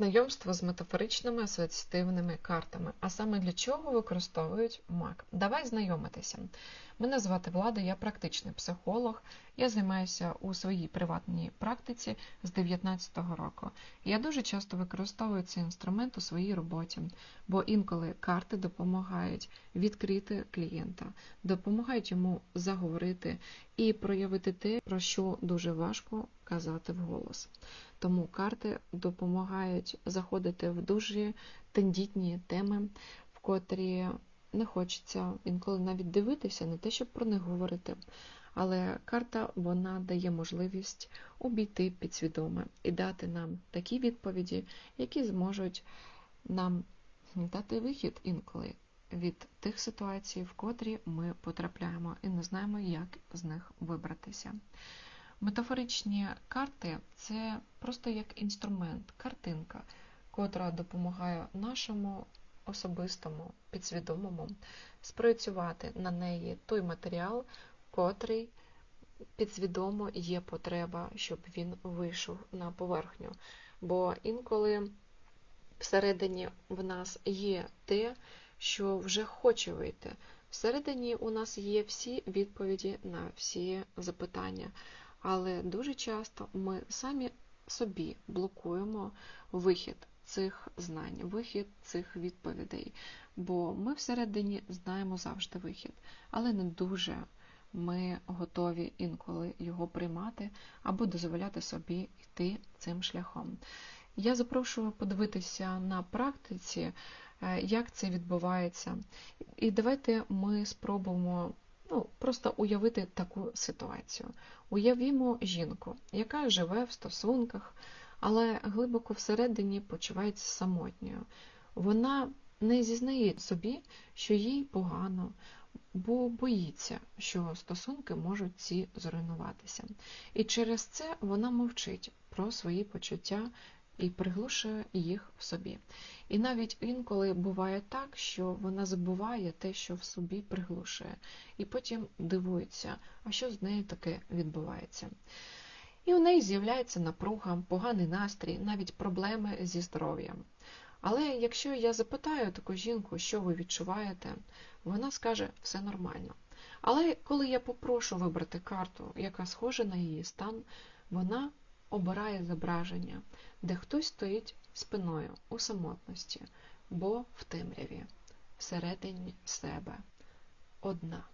Знайомство з метафоричними асоціативними картами. А саме для чого використовують МАК? Давай знайомитися. Мене звати Влада, я практичний психолог. Я займаюся у своїй приватній практиці з 2019 року. Я дуже часто використовую цей інструмент у своїй роботі, бо інколи карти допомагають відкрити клієнта, допомагають йому заговорити і проявити те, про що дуже важко казати вголос. Тому карти допомагають заходити в дуже тендітні теми, в котрі не хочеться інколи навіть дивитися, не те, щоб про них говорити. Але карта вона дає можливість обійти підсвідоме і дати нам такі відповіді, які зможуть нам дати вихід інколи від тих ситуацій, в котрі ми потрапляємо, і не знаємо, як з них вибратися. Метафоричні карти це просто як інструмент, картинка, котра допомагає нашому особистому, підсвідомому спроєцювати на неї той матеріал, котрий підсвідомо є потреба, щоб він вийшов на поверхню. Бо інколи всередині в нас є те, що вже хоче вийти. Всередині у нас є всі відповіді на всі запитання. Але дуже часто ми самі собі блокуємо вихід цих знань, вихід цих відповідей. Бо ми всередині знаємо завжди вихід, але не дуже ми готові інколи його приймати або дозволяти собі йти цим шляхом. Я запрошую подивитися на практиці, е, як це відбувається. І давайте ми спробуємо ну, просто уявити таку ситуацію. Уявімо жінку, яка живе в стосунках, але глибоко всередині почувається самотньою. Вона не зізнає собі, що їй погано, бо боїться, що стосунки можуть ці зруйнуватися. І через це вона мовчить про свої почуття і приглушує їх в собі. І навіть інколи буває так, що вона забуває те, що в собі приглушує, і потім дивується, а що з нею таке відбувається. І у неї з'являється напруга, поганий настрій, навіть проблеми зі здоров'ям. Але якщо я запитаю таку жінку, що ви відчуваєте, вона скаже все нормально. Але коли я попрошу вибрати карту, яка схожа на її стан, вона обирає зображення, де хтось стоїть спиною у самотності, бо в темряві, всередині себе одна.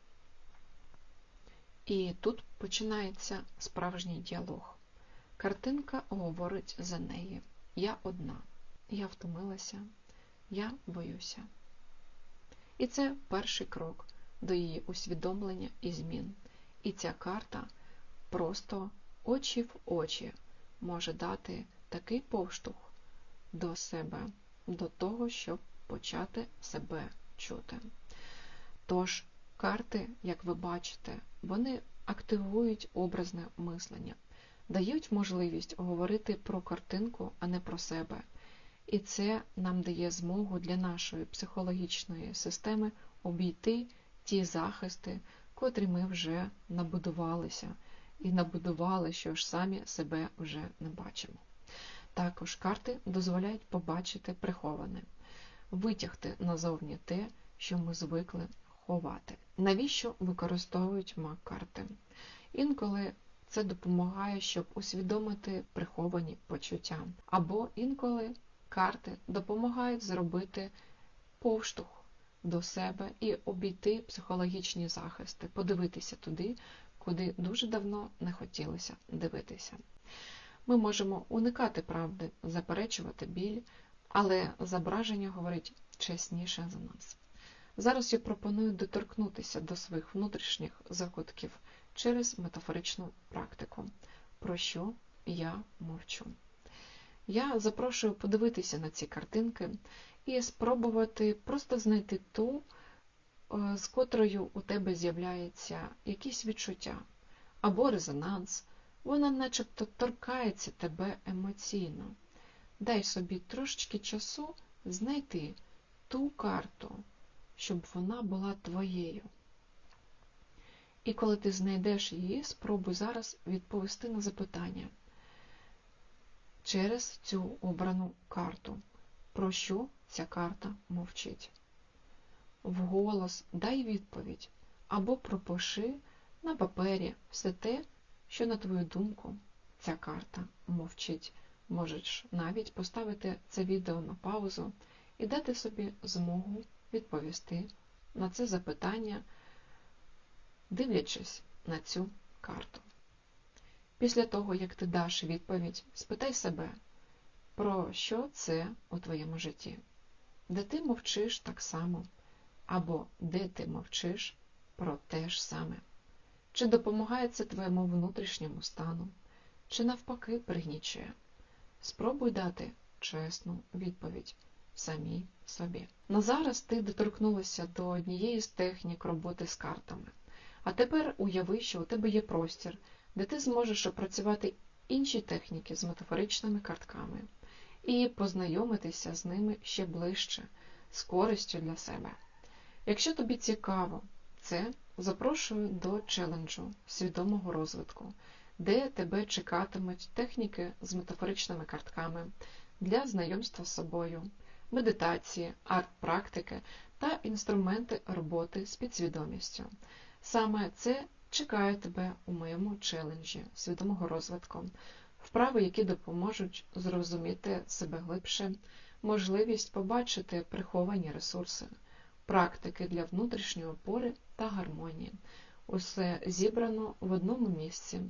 І тут починається справжній діалог. Картинка говорить за неї. Я одна, я втомилася, я боюся. І це перший крок до її усвідомлення і змін. І ця карта просто очі в очі може дати такий поштовх до себе, до того, щоб почати себе чути. Тож, карти, як ви бачите, вони активують образне мислення, дають можливість говорити про картинку, а не про себе. І це нам дає змогу для нашої психологічної системи обійти ті захисти, котрі ми вже набудувалися і набудували, що ж самі себе вже не бачимо. Також карти дозволяють побачити приховане, витягти назовні те, що ми звикли ховати. Навіщо використовують мак-карти? Інколи це допомагає, щоб усвідомити приховані почуття. Або інколи карти допомагають зробити повштовх до себе і обійти психологічні захисти, подивитися туди, куди дуже давно не хотілося дивитися. Ми можемо уникати правди, заперечувати біль, але зображення говорить чесніше за нас. Зараз я пропоную доторкнутися до своїх внутрішніх закутків через метафоричну практику, про що я мовчу. Я запрошую подивитися на ці картинки і спробувати просто знайти ту, з котрою у тебе з'являється якісь відчуття або резонанс, вона начебто торкається тебе емоційно. Дай собі трошечки часу знайти ту карту, щоб вона була твоєю. І коли ти знайдеш її, спробуй зараз відповісти на запитання. через цю обрану карту. Про що ця карта мовчить? Вголос дай відповідь або пропиши на папері все те, що, на твою думку, ця карта мовчить. Можеш навіть поставити це відео на паузу і дати собі змогу відповісти на це запитання, дивлячись на цю карту. Після того, як ти даш відповідь, спитай себе, про що це у твоєму житті, де ти мовчиш так само, або де ти мовчиш про те ж саме. Чи допомагає це твоєму внутрішньому стану, чи навпаки пригнічує? Спробуй дати чесну відповідь самій собі. На зараз ти доторкнулася до однієї з технік роботи з картами. А тепер уяви, що у тебе є простір, де ти зможеш опрацювати інші техніки з метафоричними картками і познайомитися з ними ще ближче, з користю для себе. Якщо тобі цікаво це, запрошую до челенджу свідомого розвитку, де тебе чекатимуть техніки з метафоричними картками для знайомства з собою, медитації, арт-практики та інструменти роботи з підсвідомістю. Саме це чекає тебе у моєму челенджі свідомого розвитку, вправи, які допоможуть зрозуміти себе глибше, можливість побачити приховані ресурси, практики для внутрішньої опори та гармонії. Усе зібрано в одному місці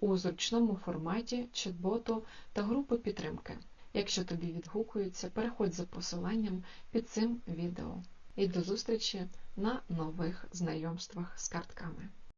у зручному форматі чат-боту та групи підтримки. Якщо тобі відгукується, переходь за посиланням під цим відео. І до зустрічі на нових знайомствах з картками.